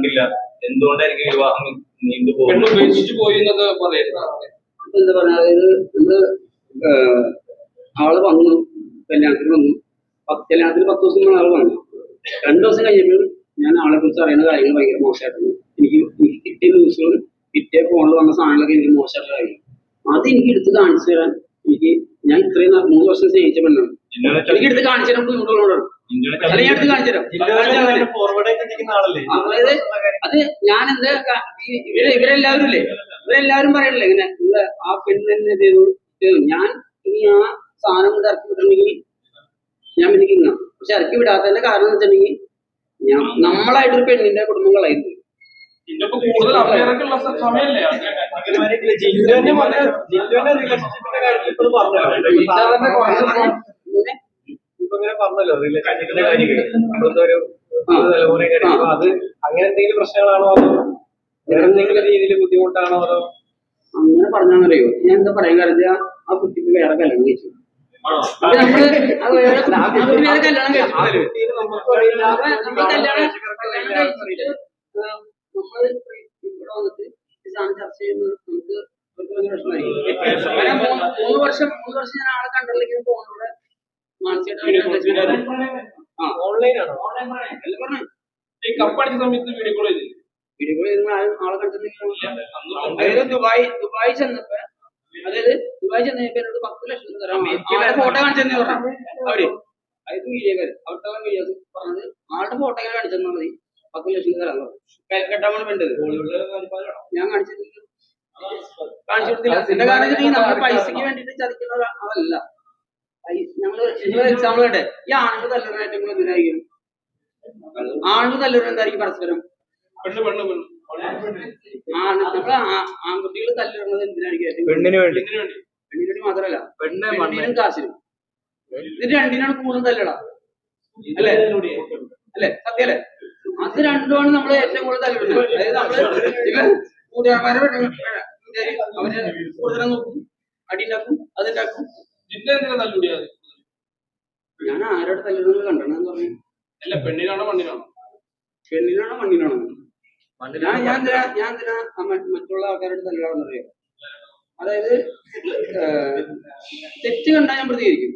കണ്ടില്ല എന്തുകൊണ്ടായിരിക്കും വിവാഹം നീണ്ടു പോകുന്നത്? ഉപേക്ഷിച്ചു പോയി എന്നൊക്കെ പറയുന്നത് അപ്പൊ എന്താ പറയാ അതായത് നമ്മൾ ആൾ വന്നു കല്യാണത്തിന് വന്നു. പത്ത് കല്യാണത്തിന് പത്ത് ദിവസം മുന്നേ ആൾ വന്നു രണ്ടു ദിവസം കഴിഞ്ഞപ്പോൾ ഞാൻ ആളെ കുറിച്ച് അറിയുന്ന കാര്യങ്ങൾ ഭയങ്കര മോശമായിട്ടുണ്ട്. എനിക്ക് എനിക്ക് കിട്ടിയ ന്യൂസുകളും കിട്ടിയ ഫോണിൽ വന്ന സാധനങ്ങളൊക്കെ എനിക്ക് മോശമായിട്ടുള്ള കാര്യം അത് എനിക്ക് എടുത്ത് കാണിച്ചു തരാൻ എനിക്ക് ഞാൻ ഇത്രയും മൂന്ന് വർഷം സ്നേഹിച്ച പെണ്ണാണ്. എനിക്ക് എടുത്ത് കാണിച്ചു തരാൻ ബുദ്ധിമുട്ടുള്ളതാണ് അത് ഞാൻ എടുത്ത് കാണിച്ചു തരാം. കാണിച്ചു തരാം. ഫോർവേഡ് ആളല്ലേ? അതായത് അത്. ഞാൻ എന്താ ഇവർ ഇവരെല്ലാവരും ഇല്ലേ? ഇവരെല്ലാവരും പറയണില്ലേ ഇങ്ങനെ നിങ്ങൾ ആ പെണ്ണ് തന്നെ ചെയ്തു. ഞാൻ ഇനി ആ സാധനം കൊണ്ട് ഇറക്കി വിട്ടിട്ടുണ്ടെങ്കിൽ ഞാൻ പിന്നെ കിങ്ങാം പക്ഷെ ഇറക്കി വിടാത്തതിന്റെ കാരണം എന്ന് വെച്ചിട്ടുണ്ടെങ്കിൽ ഞാൻ നമ്മളായിട്ടൊരു പെണ്ണിന്റെ കുടുംബം കളയുന്നു ഇതിന്റെ പറഞ്ഞല്ലോ കാര്യങ്ങൾ ഒരു അത് അങ്ങനെ എന്തെങ്കിലും പ്രശ്നങ്ങളാണോ അതോ വേറെ എന്തെങ്കിലും രീതിയിൽ ബുദ്ധിമുട്ടാണോ അതോ? അങ്ങനെ പറഞ്ഞാന്നറിയോ ഞാൻ എന്താ പറയാൻ കാര്യ ആ കുട്ടിക്ക് വേറെ കല്യാണം കഴിച്ചു. ഇവിടെ വന്നിട്ട് സാധനം ചർച്ച ചെയ്യുന്നത് നമുക്ക് മൂന്ന് വർഷം മൂന്ന് വർഷം ഞാൻ ആളെ കണ്ടില്ലെങ്കിൽ ഫോണിലൂടെ ഈ കപ്പടിച്ച സമയത്ത് വീഡിയോ കോൾ ചെയ്ത് വീഡിയോ കോൾ ചെയ്ത് ആളെ കണ്ടിട്ടില്ല. ദുബായ് ദുബായ് ചെന്നപ്പോ അതായത് ദുബായ് ചെന്നപ്പോ എന്നോട് പത്ത് ലക്ഷം തരാൻ ഫോട്ടോ കാണിച്ചെന്ന് പറഞ്ഞു. അവർ അതായത് വീഡിയോക്കാര് അവിടുത്തെ വീഡിയോസ് പറഞ്ഞത് ആളുടെ ഫോട്ടോ ഒക്കെ കാണിച്ചെന്നാ മതി പത്ത് ലക്ഷം തരാൻ പറഞ്ഞു. കെ- കെട്ടാൻ വേണ്ടി വേണ്ടത്. ഞാൻ കാണിച്ചിട്ടില്ല. കാണിച്ചു കൊടുത്തില്ല ഇതിന്റെ കാരണം പൈസക്ക് വേണ്ടിട്ട് ചതിക്കുന്ന ഒരാ- ഞങ്ങൾ എക്സാമ്പിൾ കേട്ടെ ഈ ആണുങ്ങൾ തല്ലുന്ന ഏറ്റവും കൂടുതൽ എന്തിനായിരിക്കും ആണുങ്ങൾ തല്ലുന്ന എന്തായിരിക്കും പരസ്പരം? പെണ്ണ് പെണ്ണ് പെണ്ണ്. ആണ് നമ്മൾ ആൺകുട്ടികൾ തല്ലിടുന്നത് എന്തിനായിരിക്കും? പെണ്ണിന് വേണ്ടി. പെണ്ണിന് വേണ്ടി. മാത്രല്ല പെണ്ണ് പെണ്ണിനും കാശിനും. ഇത് രണ്ടിനാണ് കൂടുതൽ തല്ലട. അല്ലേ? അല്ലേ? സത്യല്ലേ അത് രണ്ടുമാണ് നമ്മൾ ഏറ്റവും കൂടുതൽ തല്ലിടുന്നത് അതായത് നമ്മൾ ഇവ കൂട്ടുകാരന്മാരെ അവർ കൂടുതലും നോക്കും അടിയുണ്ടാക്കും അതുണ്ടാക്കും. ജില്ല എന്തിനാ തല്ലുടിയാത് ഞാൻ ആരോട് തല്ലിടുന്നത് കണ്ടെന്ന് പറഞ്ഞു. അല്ല പെണ്ണിനാണോ മണ്ണിനാണോ? പെണ്ണിനാണോ മണ്ണിനാണോ? ഞാൻ ഞാൻ എന്തിനാ ഞാൻ എന്തിനാ മറ്റുള്ള ആൾക്കാരോട് തല്ലിടാന്ന് അറിയാം? അതായത് തെറ്റ് കണ്ടാൽ ഞാൻ പ്രതികരിക്കും.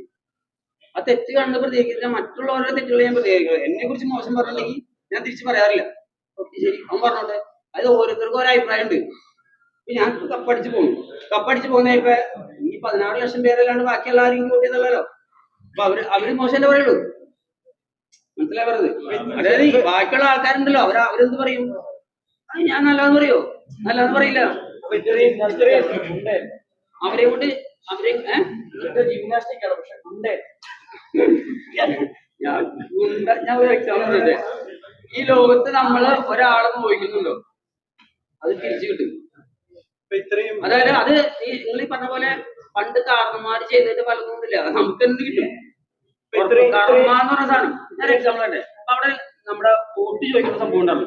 ആ തെറ്റ് കണ്ട് പ്രതികരിക്കുന്ന മറ്റുള്ളവരുടെ തെറ്റുകൾ ഞാൻ പ്രതികരിക്കും എന്നെ കുറിച്ച് മോശം പറഞ്ഞില്ലെങ്കിൽ ഞാൻ തിരിച്ചു പറയാറില്ല. ഓക്കെ ശരി. അവൻ പറഞ്ഞോട്ടെ. അത് ഓരോരുത്തർക്കും ഒരു അഭിപ്രായം ഉണ്ട് ഞാൻ കപ്പടിച്ച് പോകുന്നു കപ്പടിച്ച് പോകുന്ന ഇപ്പൊ ഈ പതിനാറ് ലക്ഷം പേരല്ലാണ്ട് ബാക്കി എല്ലാവരും കൂട്ടിയതല്ലോ അപ്പൊ അവർ അവർ മോശമല്ലേ പറയുള്ളൂ? മനസ്സിലായി പറഞ്ഞത് അതായത് ബാക്കിയുള്ള ആൾക്കാരുണ്ടല്ലോ അവർ അവരെന്ത് പറയും? അത് ഞാൻ നല്ലതെന്ന് പറയോ? നല്ലതെന്ന് പറയില്ല. അവരെ കൊണ്ട് അവരെ ജിംനാസ്റ്റിക് ആണ് പക്ഷെ ഉണ്ട്. ഞാൻ ഒരു എക്സാമ്പിൾ ഈ ലോകത്ത് നമ്മൾ ഒരാളെ നോക്കുന്നുണ്ടോ അത് തിരിച്ചു കിട്ടും. അതായത് അത് നിങ്ങൾ ഈ പറഞ്ഞ പോലെ പണ്ട് കാരണന്മാര് ചെയ്തിട്ട് പലതൊന്നുമില്ല നമുക്ക് എന്ത് കിട്ടും? ഇത്രയും- പറഞ്ഞ സാധനം. ഞാൻ എക്സാമ്പിൾ തന്നെ അപ്പൊ അവിടെ നമ്മുടെ വോട്ട് ചോദിക്കുന്ന സംഭവം ഉണ്ടാവും